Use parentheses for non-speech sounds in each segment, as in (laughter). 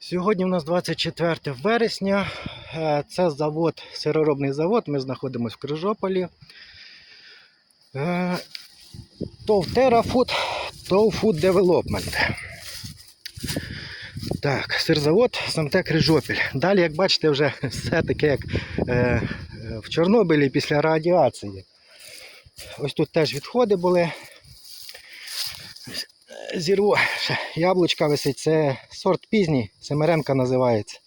Сьогодні у нас 24 вересня. Е, Це завод, сироробний завод. Ми знаходимося в Крижополі. Е, ТОВ TerraFood, ТОВ Food Development. Так, сирзавод Самте Крижопіль. Далі, як бачите, вже (laughs) все таке, як е, в Чорнобилі після радіації. Ось тут теж відходи були. Зірву яблучка висить. Це сорт пізній, Семеренка називається.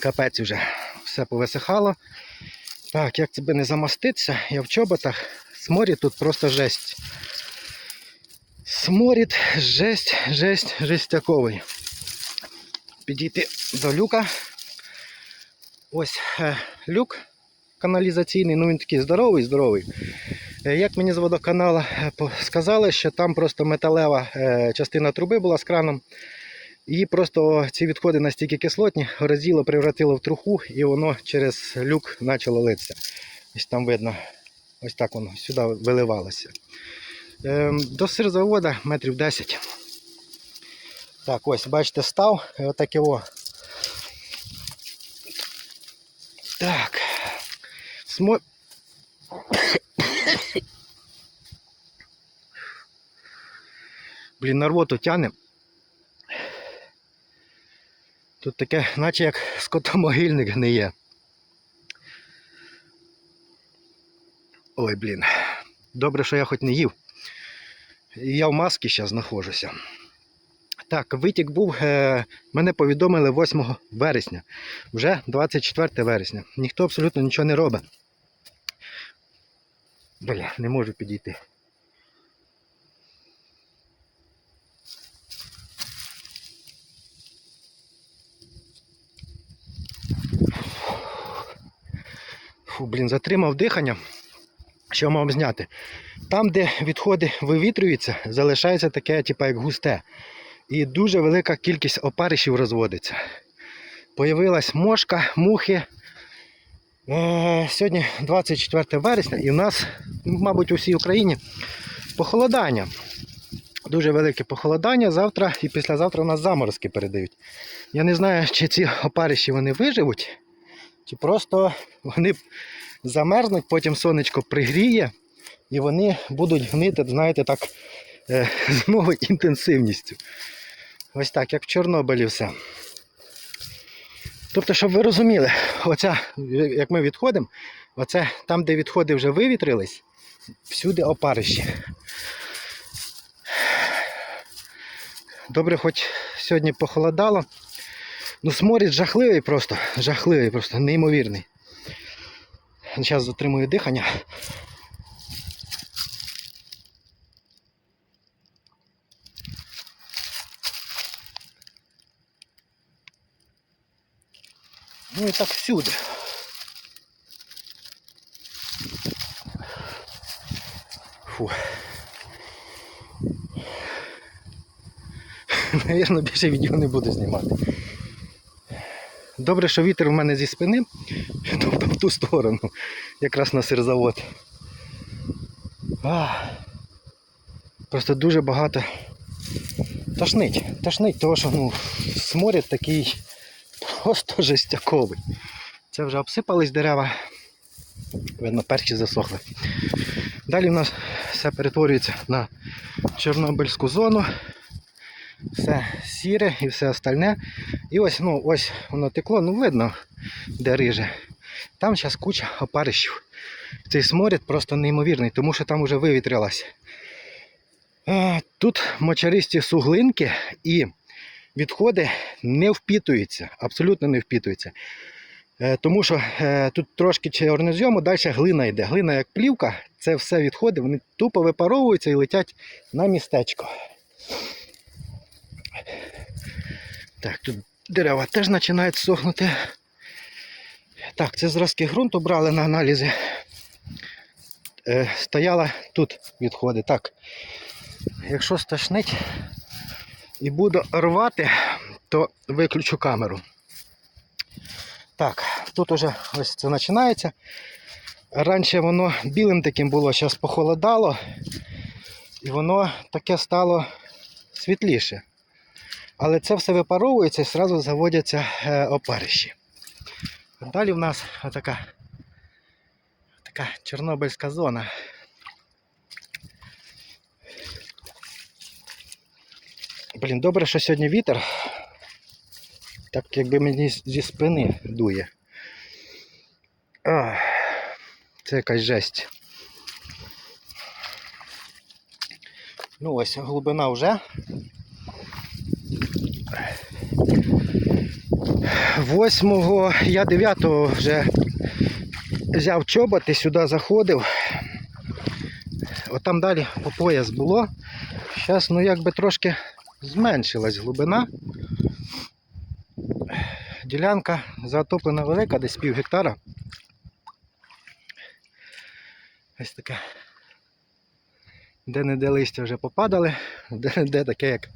Капець вже все повисихало. Так, як це би не замаститися, я в чоботах. Сморід тут просто жесть. Сморід, жесть, жесть, жестяковий. Підійти до люка. Ось е, люк каналізаційний, ну він такий здоровий, здоровий. Е, Як мені з водоканалу е, сказали, що там просто металева е, частина труби була з краном. І просто ці відходи настільки кислотні, розділо, превратило в труху, і воно через люк почало литися. Ось там видно, ось так воно сюди виливалося. Ем, До сирзавода метрів 10. Так, ось, бачите, став. Отаке. Так. Смо... Блін, на рвоту тяне. Тут таке, наче як скотомогильник гниє. Ой, блін. Добре, що я хоч не їв. Я в масці зараз знаходжуся. Так, витік був, е, мене повідомили 8 вересня. Вже 24 вересня. Ніхто абсолютно нічого не робить. Бля, не можу підійти. Фу, блін, затримав дихання. Що мав зняти? Там, де відходи вивітрюються, залишається таке, типу, як густе. І дуже велика кількість опаришів розводиться. Появилась мошка, мухи. Е, сьогодні 24 вересня, і в нас, мабуть, у всій Україні похолодання. Дуже велике похолодання. Завтра і післязавтра у нас заморозки передають. Я не знаю, чи ці опариші вони виживуть, чи просто вони замерзнуть, потім сонечко пригріє, і вони будуть гнити, знаєте, так, е, (laughs) з новою інтенсивністю. Ось так, як в Чорнобилі все. Тобто, щоб ви розуміли, оця, як ми відходимо, оце там, де відходи вже вивітрились, всюди опариші. Добре, хоч сьогодні похолодало. Ну, сморід жахливий просто, жахливий, просто неймовірний. Зараз затримую дихання. Ну і так всюди. Фу. Навірно, більше відео не буду знімати. Добре, що вітер в мене зі спини, тобто в ту сторону, якраз на сирзавод. А, просто дуже багато тошнить. Тошнить, тому що ну, сморід такий просто жестяковий. Це вже обсипались дерева. Видно, перші засохли. Далі в нас все перетворюється на Чорнобильську зону. Все сіре і все остальне. І ось, ну, ось воно текло, ну видно, де риже. Там зараз куча опарищів. Цей сморід просто неймовірний, тому що там вже вивітрилося. Е, Тут мочаристі суглинки і відходи не впітуються, абсолютно не впітуються. Е, Тому що е, тут трошки чорнозйому, далі глина йде. Глина як плівка, це все відходи, вони тупо випаровуються і летять на містечко. Так, тут дерева теж починають сохнути. Так, це зразки ґрунту брали на аналізи. Е, стояла тут відходи. Так, якщо стошнить і буду рвати, то виключу камеру. Так, тут уже ось це починається. Раніше воно білим таким було, зараз похолодало, і воно таке стало світліше. Але це все випаровується і одразу заводяться е, опариші. Далі в нас отака, така Чорнобильська зона. Блін, добре, що сьогодні вітер. Так якби мені зі спини дує. Ах, це якась жесть. Ну ось, глибина вже. Восьмого, я дев'ятого вже взяв чоботи, сюди заходив. Отам далі по пояс було. Зараз, ну якби трошки зменшилась глибина. Ділянка затоплена велика, десь пів гектара. Ось таке. Де-не-де листя вже попадали, де-не-де таке, як,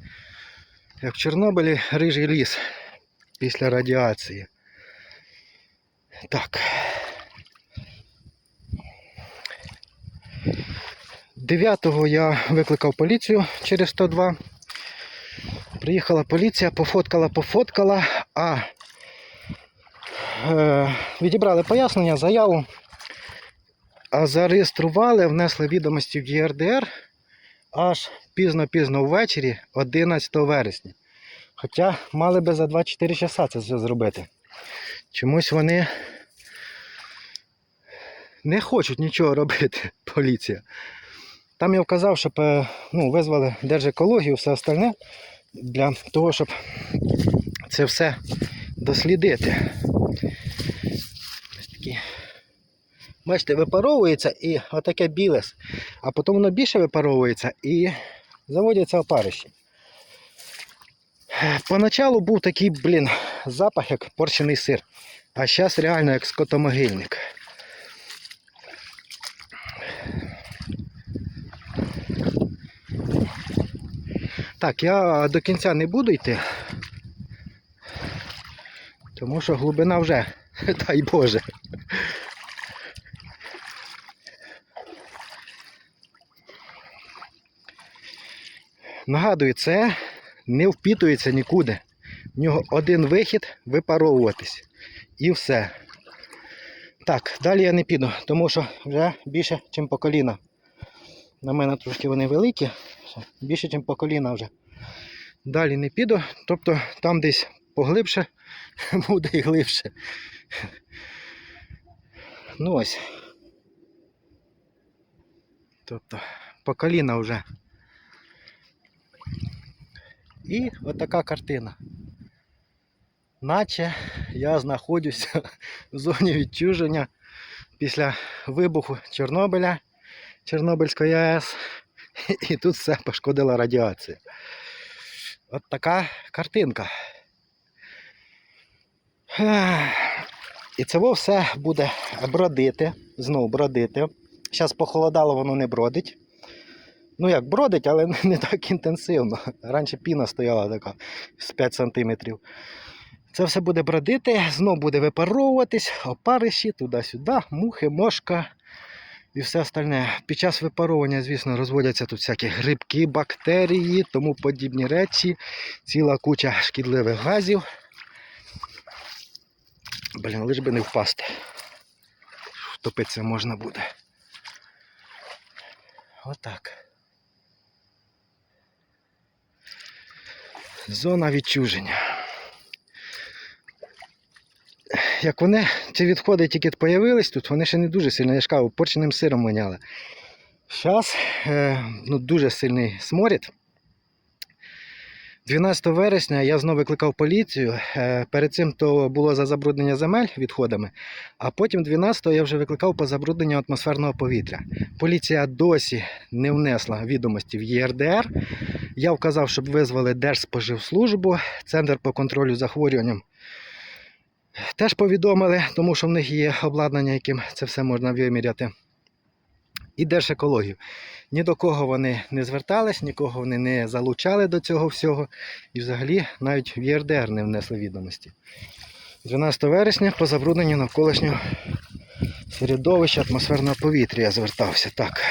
як в Чорнобилі, рижий ліс після радіації. Так. Дев'ятого я викликав поліцію через 102. Приїхала поліція, пофоткала, пофоткала, а е, відібрали пояснення, заяву, а зареєстрували, внесли відомості в ЄРДР аж пізно-пізно ввечері 11 вересня. Хоча мали би за 24 часа це все зробити. Чомусь вони не хочуть нічого робити, (laughs) поліція. Там я вказав, щоб е, ну, визвали Держекологію, все остальне для того, щоб це все дослідити. Ось такі. Бачите, випаровується і отаке біле, а потім воно більше випаровується і заводяться опариші. Поначалу був такий, блін, запах, як порчений сир, а зараз реально як скотомогильник. Так, я до кінця не буду йти, тому що глибина вже, (laughs) дай Боже. Нагадую, це не впітується нікуди. В нього один вихід випаровуватись. І все. Так, далі я не піду, тому що вже більше, ніж по коліна. На мене трошки вони великі, більше, ніж по коліна вже. Далі не піду, тобто там десь поглибше, (laughs) буде і глибше. Ну ось. Тобто по коліна вже. І отака картина. Наче я знаходжуся (laughs) в зоні відчуження після вибуху Чорнобиля, Чорнобильської АЕС, і тут все пошкодила радіація. От така картинка. І це все буде бродити, знову бродити. Зараз похолодало, воно не бродить. Ну як бродить, але (laughs) не так інтенсивно. Раніше піна стояла така з 5 см. Це все буде бродити, знов буде випаровуватись, опариші туди-сюди, мухи, мошка і все остальне. Під час випаровування, звісно, розводяться тут всякі грибки, бактерії, тому подібні речі, ціла куча шкідливих газів. Блін, лиш би не впасти. Втопитися можна буде. Отак. Зона відчуження. Як вони, ці відходи тільки появились тут, вони ще не дуже сильно, я ж кажу, порченим сиром воняли. Зараз е, ну, дуже сильний сморід. 12 вересня я знову викликав поліцію. Е, перед цим то було за забруднення земель відходами, а потім 12-го я вже викликав по забрудненню атмосферного повітря. Поліція досі не внесла відомості в ЄРДР. Я вказав, щоб визвали Держспоживслужбу, Центр по контролю захворюванням. Теж повідомили, тому що в них є обладнання, яким це все можна виміряти. І Держекологію. Ні до кого вони не звертались, нікого вони не залучали до цього всього. І взагалі навіть в ЄРДР не внесли відомості. 12 вересня по забрудненню навколишнього середовища атмосферного повітря я звертався. Так.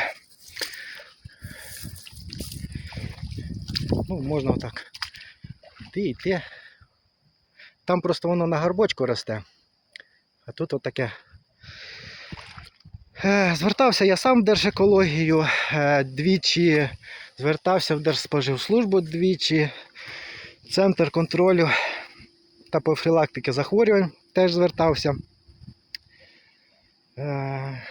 Ну, можна отак йти, йти. Там просто воно на горбочку росте. А тут отаке. Е, Звертався я сам в Держекологію е, двічі, звертався в Держспоживслужбу двічі, Центр контролю та профілактики захворювань теж звертався. Е,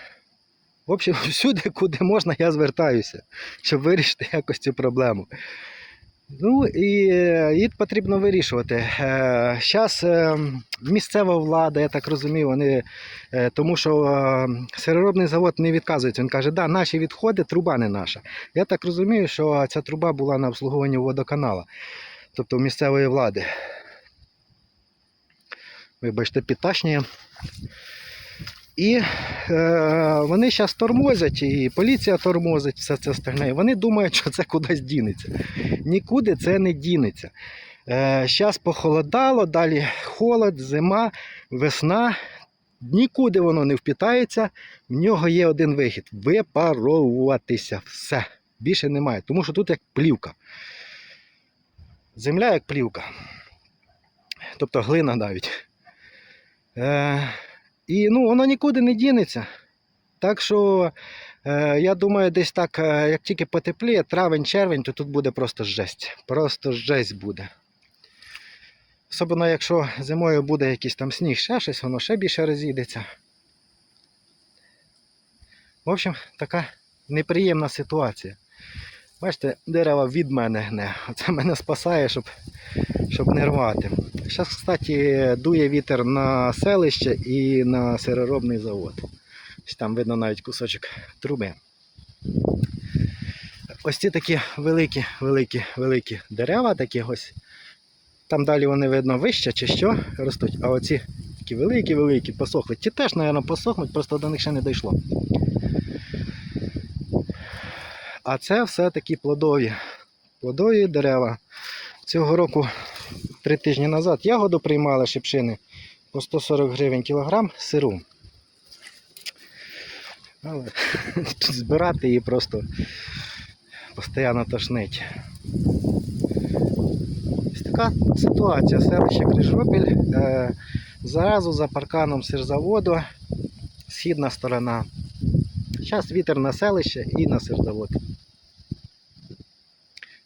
В общем, (laughs) всюди, куди можна, я звертаюся, щоб вирішити якось цю проблему. Ну і е, її потрібно вирішувати. Зараз місцева влада, я так розумію, вони, е, тому що е, сироробний завод не відказується. Він каже, да, наші відходи, труба не наша. Я так розумію, що ця труба була на обслуговуванні водоканала, тобто місцевої влади. Вибачте, підташніє. І е, вони зараз тормозять, і поліція тормозить все це остальне. Вони думають, що це кудись дінеться. Нікуди це не дінеться. Зараз похолодало, далі холод, зима, весна. Нікуди воно не впітається. В нього є один вихід випаровуватися. Все. Більше немає. Тому що тут як плівка. Земля як плівка. Тобто глина навіть. Е, і ну, воно нікуди не дінеться. Так що, е, я думаю, десь так, е, як тільки потепліє, травень, червень, то тут буде просто жесть. Просто жесть буде. Особливо, якщо зимою буде якийсь там сніг, ще щось, воно ще більше розійдеться. В общем, така неприємна ситуація. Бачите, дерева від мене гне. Оце мене спасає, щоб, щоб не рвати. Зараз, кстати, дує вітер на селище і на сироробний завод. Там видно навіть кусочок труби. Ось ці такі великі, великі, великі дерева, такі ось. Там далі вони видно вище чи що ростуть, а оці такі великі, великі посохли. Ті теж, мабуть, посохнуть, просто до них ще не дійшло. А це все такі плодові. Плодові дерева. Цього року, три тижні назад, ягоду приймали шипшини по 140 гривень кілограм сиру. Але (laughs) тут збирати її просто постійно тошнить. Ось така ситуація. Селище Крижопіль. Е, зразу за парканом сирзаводу, східна сторона. Зараз вітер на селище і на сирзавод.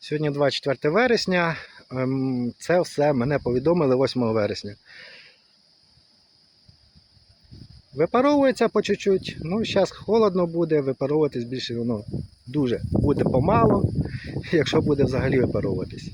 Сьогодні 24 вересня. Ем, Це все мене повідомили 8 вересня. Випаровується по чуть-чуть. Ну, зараз холодно буде, випаровуватись більше воно дуже буде помало, (laughs) якщо буде взагалі випаровуватись.